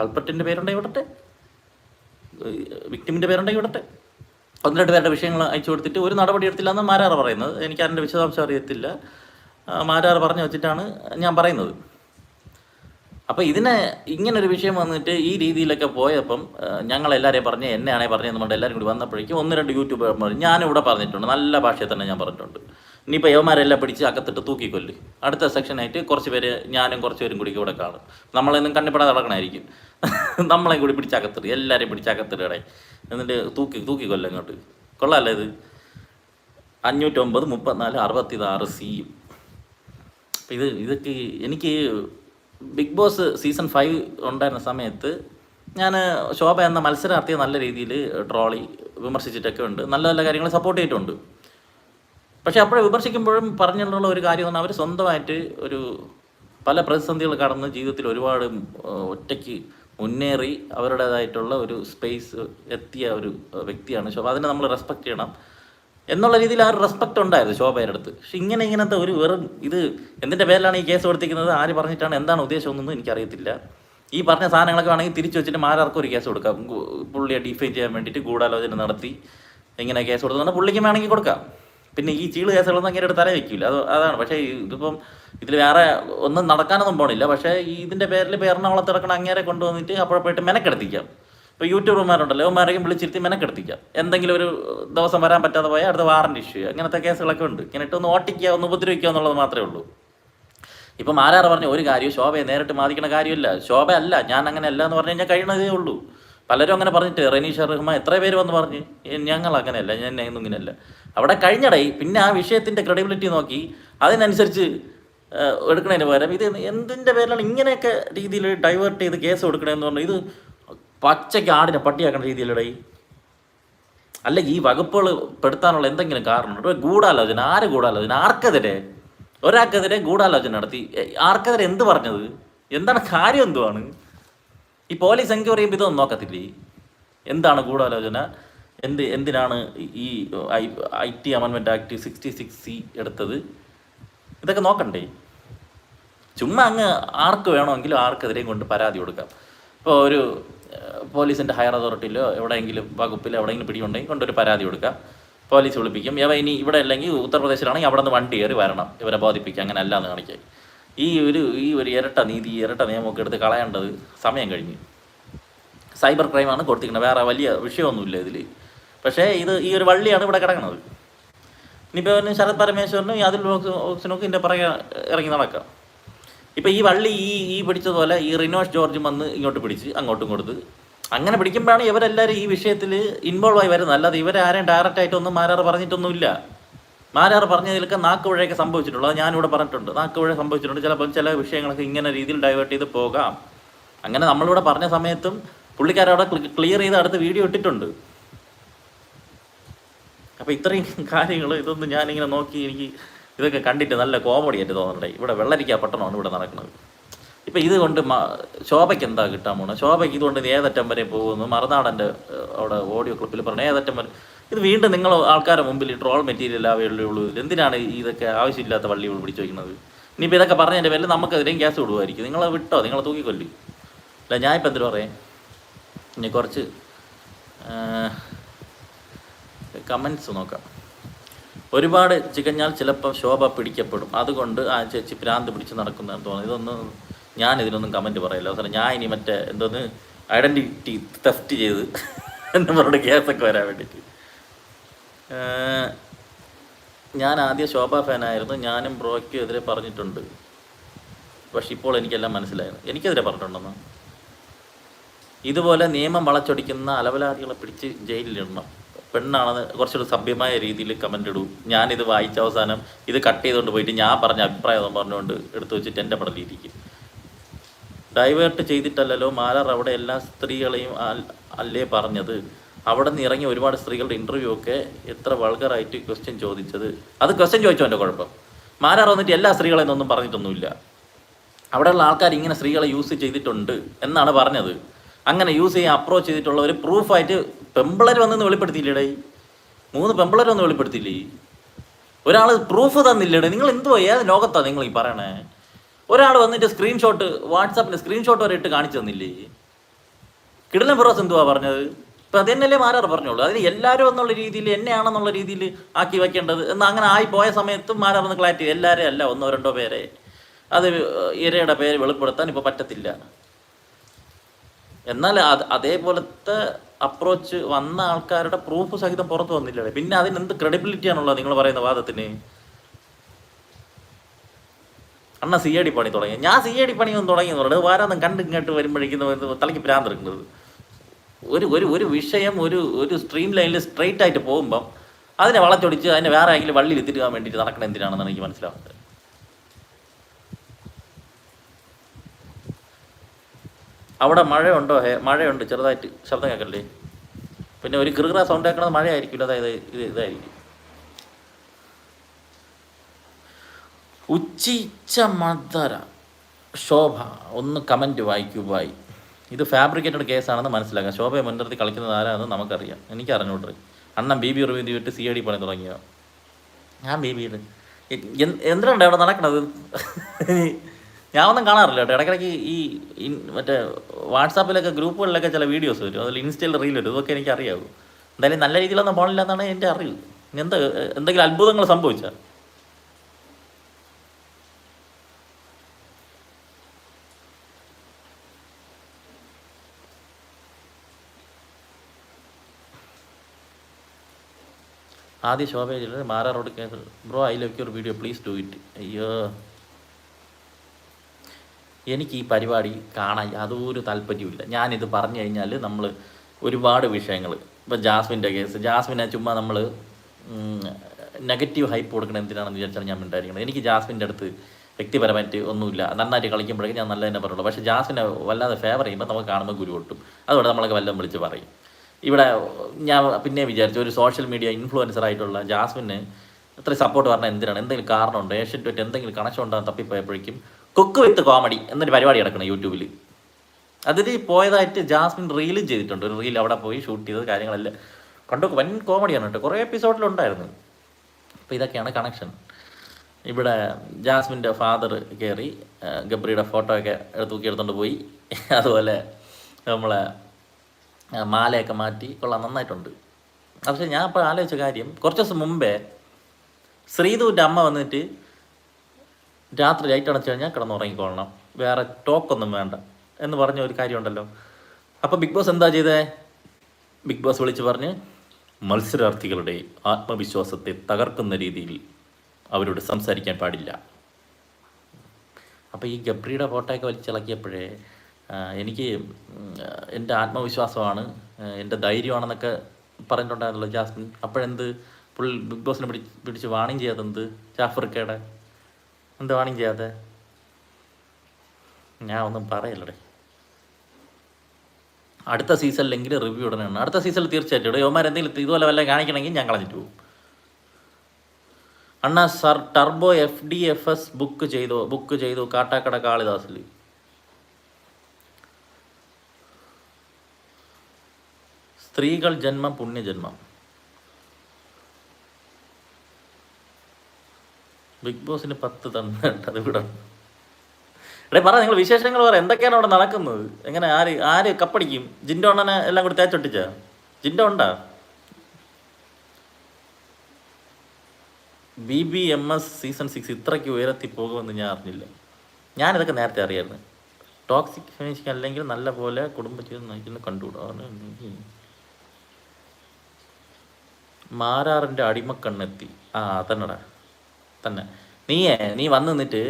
കൾപ്പറ്റിന്റെ പേരുണ്ടെങ്കിൽ വിടട്ടെ. വിക്ടിമിന്റെ പേരുണ്ടെങ്കിൽ വിടട്ടെ. ഒന്ന് രണ്ട് പേരുടെ വിഷയങ്ങൾ അയച്ചു കൊടുത്തിട്ട് ഒരു നടപടി എടുത്തില്ല എന്ന് മാരാർ പറയുന്നത്. എനിക്ക് അതിന്റെ വിശദാംശം അറിയത്തില്ല. മാരാർ പറഞ്ഞു വെച്ചിട്ടാണ് ഞാൻ പറയുന്നത്. അപ്പോൾ ഇതിനെ ഒരു വിഷയം വന്നിട്ട് ഈ രീതിയിലൊക്കെ പോയപ്പം ഞങ്ങൾ എല്ലാവരെയും പറഞ്ഞ് എന്നെയാണെ പറഞ്ഞതെന്ന് പറഞ്ഞിട്ട് എല്ലാവരും കൂടി വന്നപ്പോഴേക്കും ഒന്ന് രണ്ട് യൂട്യൂബർ പറഞ്ഞു ഞാനിവിടെ പറഞ്ഞിട്ടുണ്ട് നല്ല ഭാഷയിൽ തന്നെ ഞാൻ പറഞ്ഞിട്ടുണ്ട്. ഇനിയിപ്പോൾ യവന്മാരെല്ലാം പിടിച്ച് അകത്തിട്ട് തൂക്കിക്കൊല്ലി. അടുത്ത സെക്ഷനായിട്ട് കുറച്ച് പേര് ഞാനും കുറച്ച് പേരും കൂടി ഇവിടെ കാണും. നമ്മളെന്നും കണ്ണിപ്പെടാതെ നടക്കണമായിരിക്കും നമ്മളെയും കൂടി പിടിച്ചകത്തിടുക എല്ലാവരെയും പിടിച്ചകത്തിടുകടെ എന്നിട്ട് തൂക്കി തൂക്കിക്കൊല്ലം ഇങ്ങോട്ട് കൊള്ളാമല്ലേ ഇത്? അഞ്ഞൂറ്റൊമ്പത് മുപ്പത്തിനാല് അറുപത്തി ആറ് സിയും ഇത് ഇതൊക്കെ എനിക്ക് ബിഗ് ബോസ് സീസൺ ഫൈവ് ഉണ്ടായിരുന്ന സമയത്ത് ഞാൻ ശോഭ എന്ന മത്സരാർത്ഥിയെ നല്ല രീതിയിൽ ട്രോളി വിമർശിച്ചിട്ടൊക്കെ ഉണ്ട്. നല്ല നല്ല കാര്യങ്ങൾ സപ്പോർട്ട് ചെയ്തിട്ടുണ്ട്. പക്ഷേ അപ്പോഴെ വിമർശിക്കുമ്പോഴും പറഞ്ഞിട്ടുള്ള ഒരു കാര്യം അവർ സ്വന്തമായിട്ട് ഒരു പല പ്രതിസന്ധികൾ കടന്ന് ജീവിതത്തിൽ ഒരുപാട് ഒറ്റയ്ക്ക് മുന്നേറി അവരുടേതായിട്ടുള്ള ഒരു സ്പേസ് എത്തിയ ഒരു വ്യക്തിയാണ് ശോഭ. അതിനെ നമ്മൾ റെസ്പെക്ട് ചെയ്യണം. എന്നുള്ള രീതിയിൽ ആ ഒരു റെസ്പെക്ട് ഉണ്ടായിരുന്നു ശോഭയുടെ അടുത്ത്. പക്ഷെ ഇങ്ങനെ ഇങ്ങനത്തെ ഒരു വെറും ഇത് എന്തിന്റെ പേരിലാണ് ഈ കേസ് കൊടുത്തിരിക്കുന്നത്? ആര് പറഞ്ഞിട്ടാണ്? എന്താണ് ഉദ്ദേശം എന്നൊന്നും എനിക്കറിയത്തില്ല. ഈ പറഞ്ഞ സാധനങ്ങളൊക്കെ വേണമെങ്കിൽ തിരിച്ചു വെച്ചിട്ട് മാരാർക്കും ഒരു കേസ് കൊടുക്കാം. പുള്ളിയെ ഡിഫൈൻ ചെയ്യാൻ വേണ്ടിയിട്ട് ഗൂഢാലോചന നടത്തി ഇങ്ങനെ കേസ് കൊടുത്തു. പുള്ളിക്ക് വേണമെങ്കിൽ കൊടുക്കാം. പിന്നെ ഈ ചീൾ കേസുകളൊന്നും അങ്ങനെ തല വയ്ക്കില്ല അത് അതാണ്. പക്ഷേ ഇതിപ്പം ഇതിൽ വേറെ ഒന്നും നടക്കാനൊന്നും പോണില്ല. പക്ഷേ ഇതിന്റെ പേരിൽ ഇറക്കണ അങ്ങേരെ കൊണ്ടുവന്നിട്ട് അപ്പോഴപ്പോയിട്ട് മെനക്കെടുത്തിക്കാം. ഇപ്പോൾ യൂട്യൂബർമാരുണ്ടല്ലോ അവന്മാരെയും വിളിച്ചിരുത്തി മെനക്കെടുത്തിക്കാം. എന്തെങ്കിലും ഒരു ദിവസം വരാൻ പറ്റാതെ പോയാൽ അടുത്ത വാറന്റ് ഇഷ്യൂ അങ്ങനത്തെ കേസുകളൊക്കെ ഉണ്ട്. ഇങ്ങനെ ഇട്ടൊന്ന് ഓട്ടിക്കുക ഒന്ന് ഉപദ്രവിക്കുക എന്നുള്ളത് മാത്രമേ ഉള്ളൂ. ഇപ്പം ആരാറ് പറഞ്ഞു ഒരു കാര്യം ശോഭയെ നേരിട്ട് ബാധിക്കുന്ന കാര്യമില്ല. ശോഭ അല്ല ഞാൻ അങ്ങനെ അല്ല എന്ന് പറഞ്ഞു കഴിഞ്ഞാൽ കഴിയണതേ ഉള്ളൂ. പലരും അങ്ങനെ പറഞ്ഞിട്ട് റനീഷ റഹ്മാൻ എത്ര പേര് വന്ന് പറഞ്ഞ് "ഏ, ഞങ്ങൾ അങ്ങനെയല്ല ഞാൻ ഇങ്ങനെയല്ല. അവിടെ കഴിഞ്ഞടേ പിന്നെ ആ വിഷയത്തിന്റെ ക്രെഡിബിലിറ്റി നോക്കി അതിനനുസരിച്ച് എടുക്കണതിന് പകരം ഇത് എന്തിന്റെ പേരിലാണ് ഇങ്ങനെയൊക്കെ രീതിയിൽ ഡൈവേർട്ട് ചെയ്ത് കേസ് കൊടുക്കണമെന്ന് പറഞ്ഞു. ഇത് പച്ചയ്ക്ക് ആടിനെ പട്ടിയാക്കുന്ന രീതിയിലടേ. അല്ലെങ്കിൽ ഈ വകുപ്പുകൾ പെടുത്താനുള്ള എന്തെങ്കിലും കാരണമുണ്ട് ഗൂഢാലോചന. ആര് ഗൂഢാലോചന? ആർക്കെതിരെ? ഒരാൾക്കെതിരെ ഗൂഢാലോചന നടത്തി. ആർക്കെതിരെ എന്ത് പറഞ്ഞത്? എന്താണ് കാര്യം എന്തുവാണ്? ഈ പോലീസ് എൻക്വയറി ചെയ്യുമ്പോൾ ഇതൊന്നും നോക്കത്തില്ലേ? എന്താണ് ഗൂഢാലോചന? എന്ത് എന്തിനാണ് ഈ ഐ ടി അമെൻമെന്റ് ആക്ട് സിക്സ്റ്റി സിക്സ് സി എടുത്തത്? ഇതൊക്കെ നോക്കണ്ടേ? ചുമ്മാ അങ്ങ് ആർക്ക് വേണമെങ്കിലും ആർക്കെതിരെയും കൊണ്ട് പരാതി കൊടുക്കാം. ഇപ്പോൾ ഒരു പോലീസിന്റെ ഹയർ അതോറിറ്റിയിലോ എവിടെയെങ്കിലും വകുപ്പിലോ എവിടെയെങ്കിലും പിടിയുണ്ടെങ്കിൽ കൊണ്ടൊരു പരാതി കൊടുക്കുക പോലീസ് വിളിപ്പിക്കും. ഇവ ഇനി ഇവിടെ അല്ലെങ്കിൽ ഉത്തർപ്രദേശിലാണെങ്കിൽ അവിടെ നിന്ന് വണ്ടി കയറി വരണം. ഇവരെ ബോധിപ്പിക്കുക. അങ്ങനെ അല്ല എന്ന് കാണിക്കാൻ. ഈ ഒരു ഈ ഒരു ഇരട്ട നീതി ഇരട്ട നിയമമൊക്കെ എടുത്ത് കളയേണ്ടത് സമയം കഴിഞ്ഞു. സൈബർ ക്രൈമാണ് കൊടുത്തിരിക്കുന്നത്. വേറെ വലിയ വിഷയമൊന്നുമില്ല ഇതിൽ പക്ഷേ ഇത് ഈ ഒരു വള്ളിയാണ് ഇവിടെ കിടക്കുന്നത്. ഇനിയിപ്പോൾ ശരത് പരമേശ്വരനും യാതിൽ ഓക്സിനൊക്കെ ഇതിന്റെ പുറകെ ഇറങ്ങി നടക്കാം. ഇപ്പം ഈ വള്ളി ഈ ഈ പിടിച്ചതുപോലെ ഈ റിനോഷ് ജോർജും വന്ന് ഇങ്ങോട്ട് പിടിച്ച് അങ്ങോട്ടും കൊടുത്ത് അങ്ങനെ പിടിക്കുമ്പോഴാണ് ഇവരെല്ലാവരും ഈ വിഷയത്തിൽ ഇൻവോൾവ് ആയി വരുന്നത്. അല്ലാതെ ഇവരെ ആരെയും ഡയറക്റ്റ് ആയിട്ടൊന്നും മാരാറ് പറഞ്ഞിട്ടൊന്നുമില്ല. മാരാറ് പറഞ്ഞതിലൊക്കെ നാക്കുപുഴയൊക്കെ സംഭവിച്ചിട്ടുള്ളൂ. അത് ഞാനിവിടെ പറഞ്ഞിട്ടുണ്ട്. നാക്കുപുഴ സംഭവിച്ചിട്ടുണ്ട്. ചിലപ്പോൾ ചില വിഷയങ്ങളൊക്കെ ഇങ്ങനെ രീതിയിൽ ഡൈവേർട്ട് ചെയ്ത് പോകാം. അങ്ങനെ നമ്മളിവിടെ പറഞ്ഞ സമയത്തും പുള്ളിക്കാരവിടെ ക്ലിയർ ചെയ്ത് അടുത്ത് വീഡിയോ ഇട്ടിട്ടുണ്ട്. അപ്പോൾ ഇത്രയും കാര്യങ്ങൾ ഇതൊന്നും ഞാനിങ്ങനെ നോക്കി എനിക്ക് ഇതൊക്കെ കണ്ടിട്ട് നല്ല കോമഡി ആയിട്ട് തോന്നണ്ടേ. ഇവിടെ വെള്ളരിക്ക പട്ടണമാണ് ഇവിടെ നടക്കുന്നത്. ഇപ്പം ഇത് കൊണ്ട് ശോഭയ്ക്ക് എന്താ കിട്ടാൻ പോണത് ശോഭയ്ക്ക് ഇതുകൊണ്ട് ഇത് ഏതറ്റം വരെ പോകുന്നു? മറുനാടന്റെ അവിടെ ഓഡിയോ ക്ലിപ്പിൽ പറഞ്ഞു ഏതറ്റം വരെ ഇത് വീണ്ടും നിങ്ങൾ ആൾക്കാരുടെ മുമ്പിൽ ട്രോൾ മെറ്റീരിയൽ അവൈലബിളുള്ളൂ എന്തിനാണ് ഇതൊക്കെ ആവശ്യമില്ലാത്ത വള്ളി പിടിച്ചു വയ്ക്കുന്നത്? ഇനിയിപ്പോൾ ഇതൊക്കെ പറഞ്ഞതിന്റെ പേരിൽ നമുക്കെതിരെയും ഗ്യാസ് വിടുമായിരിക്കും. നിങ്ങൾ വിട്ടോ? നിങ്ങളെ തൂക്കിക്കൊല്ലി. അല്ല ഞാൻ ഇപ്പം എന്തിനു പറയാം? ഇനി കുറച്ച് കമൻസ് നോക്കാം. ഒരുപാട് ചികഞ്ഞാൽ ചിലപ്പോൾ ശോഭ പിടിക്കപ്പെടും. അതുകൊണ്ട് ആ ചേച്ചി പ്രാന്ത് പിടിച്ച് നടക്കുന്നതെന്ന് തോന്നുന്നു. ഇതൊന്നും ഞാൻ ഇതിനൊന്നും കമന്റ് പറയില്ല. അവസാനം ഞാൻ ഇനി മറ്റേ എന്തോന്ന്? ഐഡന്റിറ്റി തെഫ്റ്റ് ചെയ്ത് എന്ന് പറഞ്ഞ കേസൊക്കെ വരാൻ വേണ്ടിയിട്ട്. ഞാൻ ആദ്യം ശോഭ ഫാനായിരുന്നു ഞാനും ബ്രോയ്ക്കും എതിരെ പറഞ്ഞിട്ടുണ്ട്. പക്ഷെ ഇപ്പോൾ എനിക്കെല്ലാം മനസ്സിലായത്. എനിക്കെതിരെ പറഞ്ഞിട്ടുണ്ടെന്ന്. ഇതുപോലെ നിയമം വളച്ചൊടിക്കുന്ന അലവലാദികളെ പിടിച്ച് ജയിലിലിടണം. പെണ്ണാണെന്ന് കുറച്ചുകൂടി സഭ്യമായ രീതിയിൽ കമന്റ് ഇടൂ. ഞാനിത് വായിച്ച അവസാനം ഇത് കട്ട് ചെയ്തുകൊണ്ട് പോയിട്ട് ഞാൻ പറഞ്ഞ അഭിപ്രായം പറഞ്ഞുകൊണ്ട് എടുത്തു വെച്ചിട്ട് എന്റെ പടലിരിക്കും ഡൈവേർട്ട് ചെയ്തിട്ടല്ലല്ലോ മാലാർ അവിടെ എല്ലാ സ്ത്രീകളെയും അല്ലേ പറഞ്ഞത്? അവിടെ നിന്ന് ഇറങ്ങിയ ഒരുപാട് സ്ത്രീകളുടെ ഇന്റർവ്യൂ ഒക്കെ എത്ര വൾഗറായിട്ട് ക്വസ്റ്റ്യൻ ചോദിച്ചത്. അത് ക്വസ്റ്റ്യൻ ചോദിച്ചോ എന്റെ കുഴപ്പം. മാലാർ വന്നിട്ട് എല്ലാ സ്ത്രീകളെയും ഒന്നും പറഞ്ഞിട്ടൊന്നുമില്ല. അവിടെയുള്ള ആൾക്കാർ ഇങ്ങനെ സ്ത്രീകളെ യൂസ് ചെയ്തിട്ടുണ്ട് എന്നാണ് പറഞ്ഞത്. അങ്ങനെ യൂസ് ചെയ്യാൻ അപ്രോച്ച് ചെയ്തിട്ടുള്ളവർ പ്രൂഫായിട്ട് പെമ്പിളർ വന്നെന്ന് വെളിപ്പെടുത്തിയില്ലേടേ മൂന്ന് പെമ്പിളർ വന്ന് വെളിപ്പെടുത്തിയില്ലേ? ഒരാൾ പ്രൂഫ് തന്നില്ലേടേ? നിങ്ങൾ എന്തുവാ ഏത് ലോകത്താണ് നിങ്ങൾ ഈ പറയണേ? ഒരാൾ വന്നിട്ട് സ്ക്രീൻഷോട്ട് വാട്സാപ്പിൽ സ്ക്രീൻഷോട്ട് വരെ ഇട്ട് കാണിച്ചു തന്നില്ലേ? കിടലൻ ഫിറോസ് എന്തുവാ പറഞ്ഞത്? ഇപ്പം അതെന്നല്ലേ മാരാർ പറഞ്ഞോളൂ അതിന് എല്ലാവരും എന്നുള്ള രീതിയിൽ എന്നെയാണെന്നുള്ള രീതിയിൽ ആക്കി വെക്കേണ്ടത് എന്ന് അങ്ങനെ ആയി പോയ സമയത്തും മാരാർ ഒന്ന് ക്ലാരിറ്റി എല്ലാവരെയും അല്ല ഒന്നോ രണ്ടോ പേരെ. അത് ഇരയുടെ പേര് വെളിപ്പെടുത്താൻ ഇപ്പോൾ പറ്റത്തില്ല. എന്നാൽ അത് അതേപോലത്തെ അപ്രോച്ച് വന്ന ആൾക്കാരുടെ പ്രൂഫ് സഹിതം പുറത്ത് വന്നില്ലേ പിന്നെ അതിന് എന്ത് ക്രെഡിബിലിറ്റി ആണുള്ളത് നിങ്ങൾ പറയുന്ന വാദത്തിന്? അണ്ണ സി അടി പണി തുടങ്ങി. ഞാൻ സി അടി ഡി പണിയൊന്നും തുടങ്ങി എന്ന് പറഞ്ഞത് വാരാന്നും കണ്ട് ഇങ്ങോട്ട് വരുമ്പോഴേക്കും തലയ്ക്ക് പ്രാന്തിരിക്കുന്നത് ഒരു ഒരു ഒരു വിഷയം ഒരു ഒരു സ്ട്രീം ലൈനിൽ സ്ട്രെയിറ്റ് ആയിട്ട് പോകുമ്പം അതിനെ വളച്ചൊടിച്ച് അതിനെ വേറെ ആരെങ്കിലും വള്ളിയിൽ എത്തിക്കാൻ വേണ്ടിയിട്ട് നടക്കണം എന്തിനാണെന്നാണ് എനിക്ക് മനസ്സിലാവുന്നത്. അവിടെ മഴയുണ്ടോ? ഹേ മഴയുണ്ട്. ചെറുതായിട്ട് ശബ്ദം കേൾക്കല്ലേ? പിന്നെ ഒരു കൃഗ്ര സൗണ്ട് കേൾക്കണത് മഴയായിരിക്കില്ല അതായത് ഇത് ഇതായിരിക്കും ഉച്ചിച്ച മദര ശോഭ ഒന്ന് കമന്റ് വായിക്കൂ ബായ് ഇത് ഫാബ്രിക്കേറ്റഡ് കേസാണെന്ന് മനസ്സിലാക്കാം. ശോഭയെ മുൻനിർത്തി കളിക്കുന്നത് ആരാണെന്ന് നമുക്കറിയാം. എനിക്ക് അറിഞ്ഞൂട്ടെ അണ്ണൻ ബി ബി റിവ്യൂ വിട്ട് സി ഐ ഡി പണി തുടങ്ങിയ? ഞാൻ ബി ബിയുടെ എന്തിനുണ്ട് അവിടെ നടക്കണത്? ഞാൻ ഒന്നും കാണാറില്ല കേട്ടോ. ഇടയ്ക്കിടയ്ക്ക് ഈ മറ്റേ വാട്സാപ്പിലൊക്കെ ഗ്രൂപ്പുകളിലൊക്കെ ചില വീഡിയോസ് വരും. അതിൽ ഇൻസ്റ്റയിൽ റീൽ വരും. ഇതൊക്കെ എനിക്ക് അറിയാവൂ എന്തായാലും നല്ല രീതിയിലൊന്നും പോകണില്ല എന്നാണ് എന്റെ അറിവ്. എന്താ എന്തെങ്കിലും അത്ഭുതങ്ങൾ സംഭവിച്ചാൽ? ആദ്യ ശോഭയില്ല മാറാ road case bro I love your video please do it അയ്യോ. എനിക്ക് ഈ പരിപാടി കാണാൻ യാതൊരു താല്പര്യമില്ല ഞാനിത് പറഞ്ഞു കഴിഞ്ഞാൽ നമ്മൾ ഒരുപാട് വിഷയങ്ങൾ. ഇപ്പം ജാസ്മിന്റെ കേസ്. ജാസ്മിനെ ചുമ്മാ നമ്മൾ നെഗറ്റീവ് ഹൈപ്പ് കൊടുക്കണം എന്തിനാണെന്ന് വിചാരിച്ചാണ് ഞാൻ മിണ്ടായിരിക്കണം എനിക്ക് ജാസ്മിന്റെ അടുത്ത് വ്യക്തിപരമായിട്ട് ഒന്നുമില്ല. നന്നായിട്ട് കളിക്കുമ്പോഴേക്കും ഞാൻ നല്ല തന്നെ പറയുള്ളൂ. പക്ഷേ ജാസ്മിനെ വല്ലാതെ ഫേവർ ചെയ്യുമ്പോൾ നമുക്ക് കാണുമ്പോൾ ഗുരു കൊട്ടും അതുകൊണ്ട് നമ്മളൊക്കെ വല്ലതും വിളിച്ച് പറയും. ഇവിടെ ഞാൻ പിന്നെ വിചാരിച്ചു ഒരു സോഷ്യൽ മീഡിയ ഇൻഫ്ലുവൻസർ ആയിട്ടുള്ള ജാസ്മിന് ഇത്ര സപ്പോർട്ട് പറഞ്ഞാൽ എന്തിനാണ്? എന്തെങ്കിലും കാരണമുണ്ട്? ഏഷ്യൻ എന്തെങ്കിലും കണക്ഷൻ ഉണ്ടാകും തപ്പിപ്പോയപ്പോഴേക്കും കുക്ക് വിത്ത് കോമഡി എന്നൊരു പരിപാടി നടക്കണം യൂട്യൂബിൽ അതിൽ പോയതായിട്ട് ജാസ്മിൻ റീലും ചെയ്തിട്ടുണ്ട്. ഒരു റീൽ അവിടെ പോയി ഷൂട്ട് ചെയ്തത് കാര്യങ്ങളെല്ലാം കണ്ടു. വൻ കോമഡിയാണ് കേട്ടോ. കുറേ എപ്പിസോഡിലുണ്ടായിരുന്നു അപ്പോൾ ഇതൊക്കെയാണ് കണക്ഷൻ ഇവിടെ ജാസ്മിന്റെ ഫാദർ കയറി ഗബ്രിയുടെ ഫോട്ടോ ഒക്കെ എടുത്ത് എടുത്തുകൊണ്ട് പോയി. അതുപോലെ നമ്മളെ മാലയൊക്കെ മാറ്റി കൊള്ളാം നന്നായിട്ടുണ്ട്. പക്ഷേ ഞാൻ ഇപ്പോൾ ആലോചിച്ച കാര്യം കുറച്ച് ദിവസം മുമ്പേ ശ്രീധുവിന്റെ അമ്മ വന്നിട്ട് രാത്രി ലൈറ്റ് അടച്ചു കഴിഞ്ഞാൽ കിടന്നുറങ്ങിക്കൊള്ളണം. വേറെ ടോക്കൊന്നും വേണ്ട എന്ന് പറഞ്ഞ ഒരു കാര്യമുണ്ടല്ലോ. അപ്പോൾ ബിഗ് ബോസ് എന്താ ചെയ്തേ? ബിഗ് ബോസ് വിളിച്ച് പറഞ്ഞ് മത്സരാർത്ഥികളുടെ ആത്മവിശ്വാസത്തെ തകർക്കുന്ന രീതിയിൽ അവരോട് സംസാരിക്കാൻ പാടില്ല. അപ്പോൾ ഈ ഗബ്രിയുടെ ഫോട്ടോയൊക്കെ വലിച്ചിളക്കിയപ്പോഴേ എനിക്ക് എന്റെ ആത്മവിശ്വാസമാണ് എന്റെ ധൈര്യമാണെന്നൊക്കെ പറഞ്ഞിട്ടുണ്ടായിരുന്നല്ലോ ജാസ്മിൻ. അപ്പോഴെന്ത്? പുള്ളി ബിഗ് ബോസിനെ പിടി പിടിച്ച് വാണിംഗ് ചെയ്യാതെന്ത്? ജാഫർക്കയുടെ എന്ത് വാണിംഗ് ചെയ്യാതെ? ഞാൻ ഒന്നും പറയല്ലടേ. അടുത്ത സീസണിലെങ്കിൽ റിവ്യൂ ഉടനെയാണ് അടുത്ത സീസണിൽ തീർച്ചയായിട്ടും ഇവിടെ യോമാർ എന്തെങ്കിലും ഇതുപോലെ വല്ല കാണിക്കണമെങ്കിൽ ഞാൻ കളഞ്ഞിട്ട് പോകും. അണ്ണാ sir turbo F D F S book ചെയ്തു ബുക്ക് ചെയ്തു കാട്ടാക്കട കാളിദാസിൽ സ്ത്രീകൾ ജന്മം പുണ്യജന്മം. ബിഗ് ബോസിന് പത്ത് തന്നിട്ട് അത് ഇവിടെ എടേ പറ നിങ്ങൾ വിശേഷങ്ങൾ പറ എന്തൊക്കെയാണ് അവിടെ നടക്കുന്നത്? എങ്ങനെ ആര് ആര് കപ്പടിക്കും? ജിൻഡോ അണ്ണനെ എല്ലാം കൂടി തേച്ചൊട്ടിച്ച? ജിൻഡോ ഉണ്ടാ? B B M S season six ഇത്രയ്ക്ക് ഉയരത്തി പോകുമെന്ന് ഞാൻ അറിഞ്ഞില്ല. ഞാനിതൊക്കെ നേരത്തെ അറിയായിരുന്നു. ടോക്സിക് ഫിനിഷിങ് അല്ലെങ്കിൽ നല്ല പോലെ കുടുംബജീവിതം നയിക്കുന്ന കണ്ടുകൂടാ? മാരാറിന്റെ അടിമക്കണ്ണെത്തി. ആ തന്നെടാ. തന്നെ. നീയേ നീ വന്ന് നിന്നിട്ട്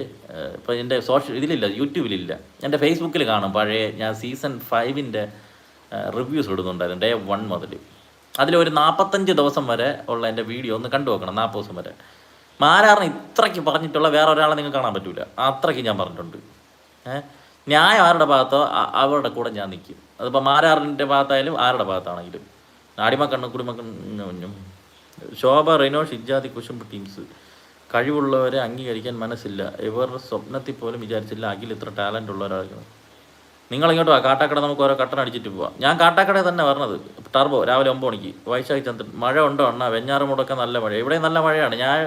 ഇപ്പോൾ എന്റെ സോഷ്യൽ ഇതിലില്ല യൂട്യൂബിലില്ല. എന്റെ ഫേസ്ബുക്കിൽ കാണും. പഴയ ഞാൻ സീസൺ ഫൈവിന്റെ റിവ്യൂസ് ഇടുന്നുണ്ടായിരുന്നു ഡേ വൺ മുതൽ. അതിലൊരു നാൽപ്പത്തഞ്ച് ദിവസം വരെ ഉള്ള എന്റെ വീഡിയോ ഒന്ന് കണ്ടു നോക്കണം നാൽപ്പത് ദിവസം വരെ. മാരാറിന് ഇത്രയ്ക്ക് പറഞ്ഞിട്ടുള്ള വേറെ ഒരാളെ നിങ്ങൾക്ക് കാണാൻ പറ്റില്ല അത്രയ്ക്ക് ഞാൻ പറഞ്ഞിട്ടുണ്ട്. ഏഹ് ന്യായം ആരുടെ ഭാഗത്തോ അവരുടെ കൂടെ ഞാൻ നിൽക്കും. അതിപ്പോൾ മാരാറിന്റെ ഭാഗത്തായാലും ആരുടെ ഭാഗത്താണെങ്കിലും. അടിമക്കണ്ണ് കുടിമക്കണ്ണും ശോഭ റിനോ ഷിജാതി കുശുമ്പ് ടീംസ്. കഴിവുള്ളവരെ അംഗീകരിക്കാൻ മനസ്സില്ല. ഇവർ സ്വപ്നത്തിൽ പോലും വിചാരിച്ചില്ല അഖിൽ ഇത്ര ടാലന്റ് ഉള്ളവരാണ് നിങ്ങൾ ഇങ്ങോട്ട് കാട്ടാക്കട നമുക്ക് ഓരോ കട്ടൻ അടിച്ചിട്ട് പോവാം. ഞാൻ കാട്ടാക്കട തന്നെ പറഞ്ഞത് ടർബോ രാവിലെ ഒമ്പത് മണിക്ക്. വൈശാഖി ചന്ദ്രൻ. മഴ ഉണ്ടോ അണ്ണ? വെഞ്ഞാറ് മുടക്ക നല്ല മഴ ഇവിടെ നല്ല മഴയാണ്. ഞാൻ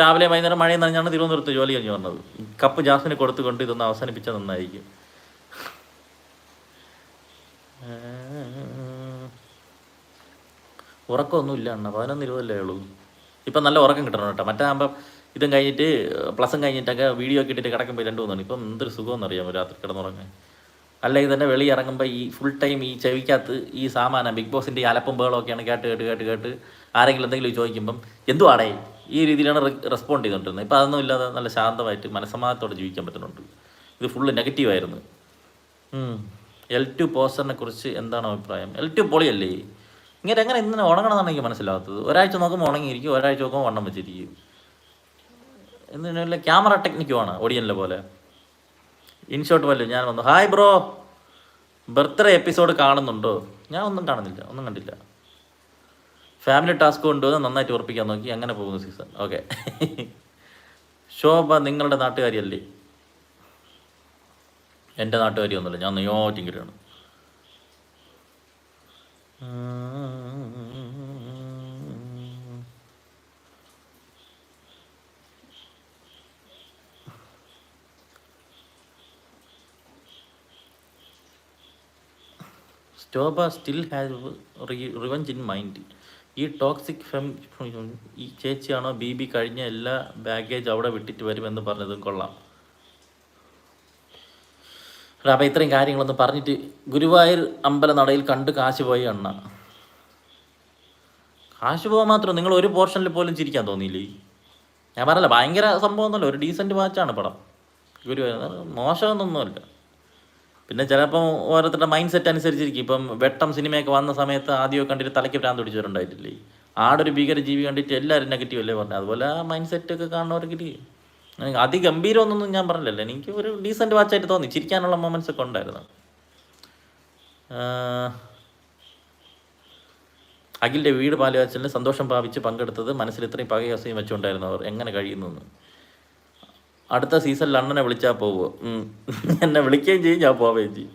രാവിലെ വൈകുന്നേരം മഴയിൽ നനഞ്ഞാണ് തിരുവനന്തപുരത്ത് ജോലി കഴിഞ്ഞ് വന്നത്. കപ്പ് ജാസ്മിന് കൊടുത്തുകൊണ്ട് ഇതൊന്ന് അവസാനിപ്പിച്ചാൽ നന്നായിരിക്കും. ഉറക്കമൊന്നുമില്ല അണ്ണ. പതിനൊന്ന് ഇരുപതല്ലേ ഉള്ളൂ. ഇപ്പം നല്ല ഉറക്കം കിട്ടണം കേട്ടോ. മറ്റാകുമ്പം ഇതും കഴിഞ്ഞിട്ട് പ്ലസും കഴിഞ്ഞിട്ടൊക്കെ വീഡിയോ ഒക്കെ ഇട്ടിട്ട് കിടക്കുമ്പോൾ രണ്ട് മൂന്നാണ് ഇപ്പം എന്തൊരു സുഖമെന്ന് അറിയാമോ രാത്രി കിടന്നുറങ്ങാൻ. അല്ലെങ്കിൽ തന്നെ വെളി ഇറങ്ങുമ്പോൾ ഈ ഫുൾ ടൈം ഈ ചെവിക്കകത്ത് ഈ സാമാനം ബിഗ് ബോസിന്റെ ഈ അലപ്പും ബേളൊക്കെയാണ് കേട്ട് കേട്ട് കേട്ട് കേട്ട് ആരെങ്കിലും എന്തെങ്കിലും ചോദിക്കുമ്പം എന്തുവാടേ? ഈ രീതിയിലാണ് റെസ്പോണ്ട് ചെയ്തുകൊണ്ടിരുന്നത്. ഇപ്പോൾ അതൊന്നും ഇല്ലാതെ നല്ല ശാന്തമായിട്ട് മനസ്സമാധാനത്തോടെ ജീവിക്കാൻ പറ്റുന്നുണ്ട്. ഇത് ഫുള്ള് നെഗറ്റീവായിരുന്നു എൽ ടു പോസ്റ്ററിനെ കുറിച്ച് എന്താണ് അഭിപ്രായം? എൽ ടു പൊളിയല്ലേ? ഇങ്ങനെ എങ്ങനെ ഇങ്ങനെ ഉണങ്ങണമെന്നാണ് എനിക്ക് മനസ്സിലാകാത്തത് ഒരാഴ്ച നോക്കുമ്പോൾ ഉണങ്ങിയിരിക്കും ഒരാഴ്ച നോക്കുമ്പോൾ വണ്ണം വെച്ചിരിക്കും. എന്തിനല്ല ക്യാമറ ടെക്നിക്കുമാണ് ഓഡിയനിലെ പോലെ. ഇൻഷോട്ട് വല്ലോ ഞാൻ വന്നു ഹായ് ബ്രോ ബർത്ത്ഡേ എപ്പിസോഡ് കാണുന്നുണ്ടോ? ഞാൻ ഒന്നും കാണുന്നില്ല ഒന്നും കണ്ടില്ല. ഫാമിലി ടാസ്ക് കൊണ്ടുവന്ന് നന്നായിട്ട് ഉറപ്പിക്കാൻ നോക്കി അങ്ങനെ പോകുന്നു സീസൺ ഓക്കെ ശോഭ നിങ്ങളുടെ നാട്ടുകാരിയല്ലേ? എന്റെ നാട്ടുകാരിയൊന്നുമില്ല ഞാൻ നെയ്യോറ്റിങ്കരാണ് സ്റ്റോബ still has revenge in mind ഈ ടോക്സിക് ഫെം ഈ ചേച്ചിയാണോ ബി ബി കഴിഞ്ഞ എല്ലാ ബാഗേജ് അവിടെ വിട്ടിട്ട് വരുമെന്ന് പറഞ്ഞതും കൊള്ളാം. അപ്പം ഇത്രയും കാര്യങ്ങളൊന്ന് പറഞ്ഞിട്ട് ഗുരുവായൂർ അമ്പല നടയിൽ കണ്ട് കാശ് പോയി അണ്ണ. കാശ് പോകാൻ മാത്രം നിങ്ങൾ ഒരു പോർഷനിൽ പോലും ചിരിക്കാൻ തോന്നിയില്ലേ? ഞാൻ പറഞ്ഞല്ല ഭയങ്കര സംഭവം ഒന്നുമല്ല ഒരു ഡീസന്റ് വാച്ചാണ് പടം. ഗുരുവായൂർ മോശമൊന്നുമല്ല പിന്നെ ചിലപ്പം ഓരോരുത്തരുടെ മൈൻഡ് സെറ്റ് അനുസരിച്ചിരിക്കും. ഇപ്പം വെട്ടം സിനിമയൊക്കെ വന്ന സമയത്ത് ആദ്യമൊക്കെ കണ്ടിട്ട് തലയ്ക്ക് ഭ്രാന്ത് പിടിച്ചവരുണ്ടായിട്ടില്ലേ? ആടൊരു ഭീകര ജീവി കണ്ടിട്ട് എല്ലാവരും നെഗറ്റീവ് അല്ലേ പറഞ്ഞത് അതുപോലെ ആ മൈൻഡ് സെറ്റൊക്കെ കാണുന്നവർക്ക് അതിഗംഭീരമൊന്നും ഞാൻ പറഞ്ഞില്ലല്ലോ. എനിക്ക് ഒരു ഡീസന്റ് വാച്ചായിട്ട് തോന്നി. ചിരിക്കാനുള്ള മൊമെന്റ്സ് ഒക്കെ ഉണ്ടായിരുന്നു. അഖിലിന്റെ വീട് പാലുകാച്ചലിന് സന്തോഷം പ്രാപിച്ച് പങ്കെടുത്തത് മനസ്സിൽ ഇത്രയും പകയസയും അവർ. എങ്ങനെ കഴിയുന്നു അടുത്ത സീസണിൽ അണ്ണനെ വിളിച്ചാൽ പോവുമോ എന്നെ വിളിക്കുകയും ചെയ്യും ഞാൻ പോവുകയും ചെയ്യും.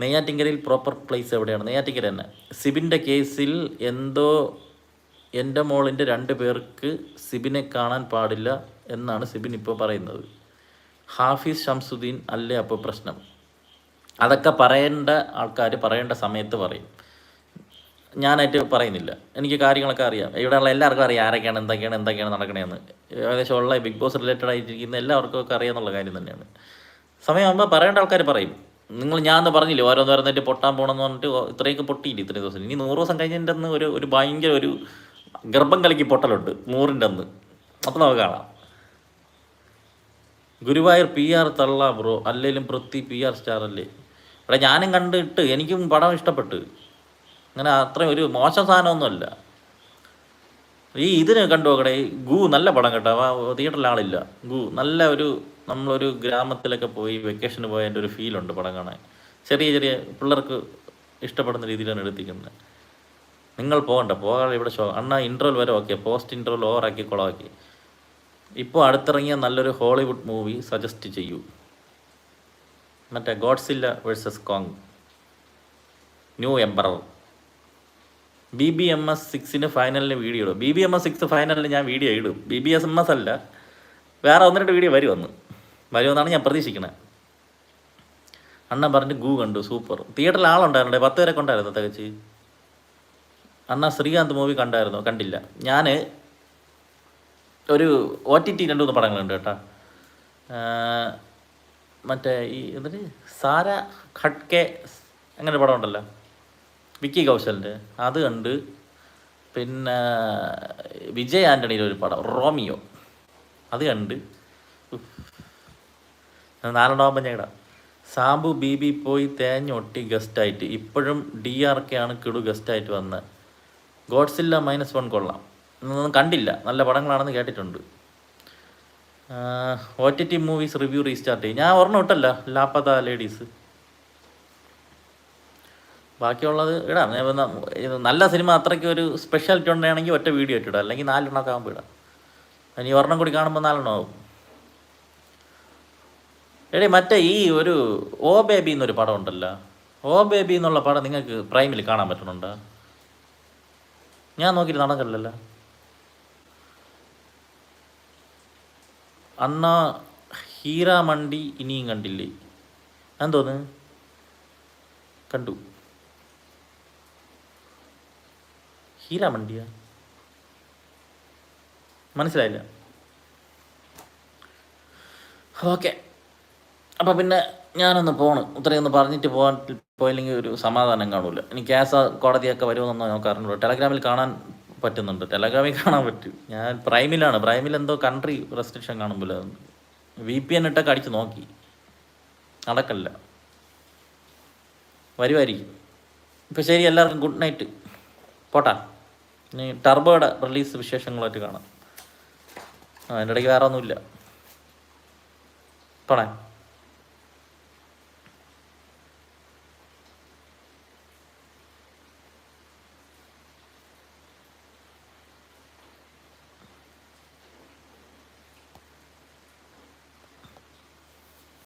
നെയ്യാറ്റിങ്കരയിൽ പ്രോപ്പർ പ്ലേസ് എവിടെയാണ്? നെയ്യാറ്റിങ്കര തന്നെ. സിബിന്റെ കേസിൽ എന്തോ എന്റെ മോളിന്റെ രണ്ട് പേർക്ക് സിബിനെ കാണാൻ പാടില്ല. എന്നാണ് സിബിൻ ഇപ്പോൾ പറയുന്നത്. ഹാഫിസ് ഷംസുദ്ദീൻ അല്ലേ അപ്പോൾ പ്രശ്നം? അതൊക്കെ പറയേണ്ട ആൾക്കാർ പറയേണ്ട സമയത്ത് പറയും. ഞാനായിട്ട് പറയുന്നില്ല. എനിക്ക് കാര്യങ്ങളൊക്കെ അറിയാം. ഇവിടെയുള്ള എല്ലാവർക്കും അറിയാം ആരൊക്കെയാണ് എന്തൊക്കെയാണ് എന്തൊക്കെയാണ് നടക്കണേന്ന്. ഏകദേശം ഉള്ള ബിഗ് ബോസ് റിലേറ്റഡ് ആയിട്ടിരിക്കുന്ന എല്ലാവർക്കും ഒക്കെ അറിയാമെന്നുള്ള കാര്യം തന്നെയാണ്. സമയമാകുമ്പോൾ പറയേണ്ട ആൾക്കാർ പറയും. നിങ്ങൾ ഞാൻ എന്ന് പറഞ്ഞില്ലേ ഓരോന്ന് പറഞ്ഞിട്ട് പൊട്ടാൻ പോകണമെന്ന് പറഞ്ഞിട്ട് ഇത്രയൊക്കെ പൊട്ടിയില്ല ഇത്രയും ദിവസം? ഇനി നൂറ് ദിവസം കഴിഞ്ഞതിന്റെ ഒരു ഒരു ഭയങ്കര ഒരു ഗർഭം കലക്കി പൊട്ടലുണ്ട് നൂറിന്റെ അന്ന് അപ്പം നമുക്ക് കാണാം. ഗുരുവായൂർ പി ആർ തള്ള ബ്രോ അല്ലെങ്കിലും പൃഥ്വി പി ആർ സ്റ്റാർ അല്ലേ? ഇവിടെ ഞാനും കണ്ടിട്ട് എനിക്കും പടം ഇഷ്ടപ്പെട്ട്. അങ്ങനെ അത്രയും ഒരു മോശം സാധനമൊന്നുമല്ല. ഈ ഇതിന് കണ്ടു നോക്കണേ ഈ ഗു നല്ല പടം കേട്ടോ. തിയേറ്ററിൽ ആളില്ല. ഗു നല്ല ഒരു നമ്മളൊരു ഗ്രാമത്തിലൊക്കെ പോയി വെക്കേഷന് പോയതിന്റെ ഒരു ഫീലുണ്ട് പടം കാണാൻ. ചെറിയ ചെറിയ പിള്ളേർക്ക് ഇഷ്ടപ്പെടുന്ന രീതിയിലാണ് എടുത്തിരിക്കുന്നത്. നിങ്ങൾ പോകണ്ട പോകാതെ ഇവിടെ ഷോ അണ്ണാ ഇന്റർവൽ വരെ ഓക്കെ പോസ്റ്റ് ഇന്റർവൽ ഓവറാക്കി കുളമാക്കി. ഇപ്പോൾ അടുത്തിറങ്ങിയ നല്ലൊരു ഹോളിവുഡ് മൂവി സജസ്റ്റ് ചെയ്യൂ. മറ്റേ Godzilla versus Kong. New emperor B B M S സിക്സിന് ഫൈനലിന് വീഡിയോ ഇടും. B B M S six ഫൈനലിന് ഞാൻ വീഡിയോ ഇടും. B B S M S അല്ല. വേറെ ഒന്ന് രണ്ട് വീഡിയോ വരുമെന്ന് വരുമെന്നാണ് ഞാൻ പ്രതീക്ഷിക്കുന്നത് അണ്ണൻ പറഞ്ഞിട്ട് ഗൂ കണ്ടു. സൂപ്പർ. തിയേറ്ററിൽ ആളുണ്ടായിരുന്നു? പത്ത് പേരെ കൊണ്ടായിരുന്നു തികച്ച്? അണ്ണ ശ്രീകാന്ത് മൂവി കണ്ടായിരുന്നു? കണ്ടില്ല. ഞാൻ ഒരു ഒ ടി ടി രണ്ട് മൂന്ന് പടങ്ങളുണ്ട് കേട്ടോ. മറ്റേ ഈ എന്നിട്ട് സാര ഖട്കെ അങ്ങനെ പടം ഉണ്ടല്ലോ വിക്കി കൗശലിന്റെ. അത് കണ്ട് പിന്നെ വിജയ് ആന്റണിയുടെ ഒരു പടം റോമിയോ. അത് കണ്ട്. നാലെണ്ണമാകുമ്പോൾ ഇടാം. സാബു ബി ബി പോയി തേഞ്ഞൊട്ടി ഗസ്റ്റായിട്ട്. ഇപ്പോഴും ഡി ആർ കെ ആണ് കിടു ഗസ്റ്റായിട്ട് വന്നത് ഗോഡ്സില്ല മൈനസ് വൺ കൊള്ളാം. ഇതൊന്നും കണ്ടില്ല. നല്ല പടങ്ങളാണെന്ന് കേട്ടിട്ടുണ്ട്. O T T movies review restart ചെയ്യും. ഞാൻ ഓർമ്മ ഇട്ടല്ല. ലാപ്പത ലേഡീസ് ബാക്കിയുള്ളത് ഇടാം. നല്ല സിനിമ അത്രയ്ക്ക് ഒരു സ്പെഷ്യാലിറ്റി ഉണ്ടാണെങ്കിൽ ഒറ്റ വീഡിയോ ആയിട്ട് ഇടാം. അല്ലെങ്കിൽ നാലെണ്ണമൊക്കെ ആകുമ്പോൾ ഇടാം. ഇനി ഒരെണ്ണം കൂടി കാണുമ്പോൾ നാലെണ്ണം ആവും. എടേ മറ്റേ ഈ ഒരു ഓ ബേബി എന്നൊരു പടം ഉണ്ടല്ലോ. ഓ ബേബി എന്നുള്ള പടം നിങ്ങൾക്ക് പ്രൈമിൽ കാണാൻ പറ്റുന്നുണ്ടോ? ഞാൻ നോക്കിയിട്ട് നടക്കല്ലല്ലോ. അണ്ണ മണ്ടി ഇനിയും കണ്ടില്ലേ? എന്തോന്ന്? കണ്ടു. ഹീറ മണ്ടിയാ? മനസ്സിലായില്ല. ഓക്കെ. അപ്പം പിന്നെ ഞാനൊന്ന് പോണ്. ഇത്രയും ഒന്ന് പറഞ്ഞിട്ട് പോകാൻ പോയില്ലെങ്കിൽ ഒരു സമാധാനം കാണൂല. ഇനി ക്യാസ് കോടതിയൊക്കെ വരുമെന്നൊന്നും നമുക്ക് അറിഞ്ഞുള്ളൂ ടെലഗ്രാമിൽ കാണാൻ പറ്റുന്നുണ്ട്. ടെലഗ്രാമിൽ കാണാൻ പറ്റും. ഞാൻ പ്രൈമിലാണ്. പ്രൈമിൽ എന്തോ കൺട്രി റെസ്ട്രിക്ഷൻ കാണുമ്പോൾ വി പി എൻ ഇട്ടൊക്കെ അടിച്ച് നോക്കി. നടക്കല്ല. വരുമായിരിക്കും ഇപ്പം ശരി എല്ലാവർക്കും ഗുഡ് നൈറ്റ് പോട്ടാ. ഇനി ടർബോയുടെ റിലീസ് വിശേഷങ്ങളായിട്ട് കാണാം. അതിന്റെ ഇടയ്ക്ക് വേറെ ഒന്നുമില്ല പോണേ.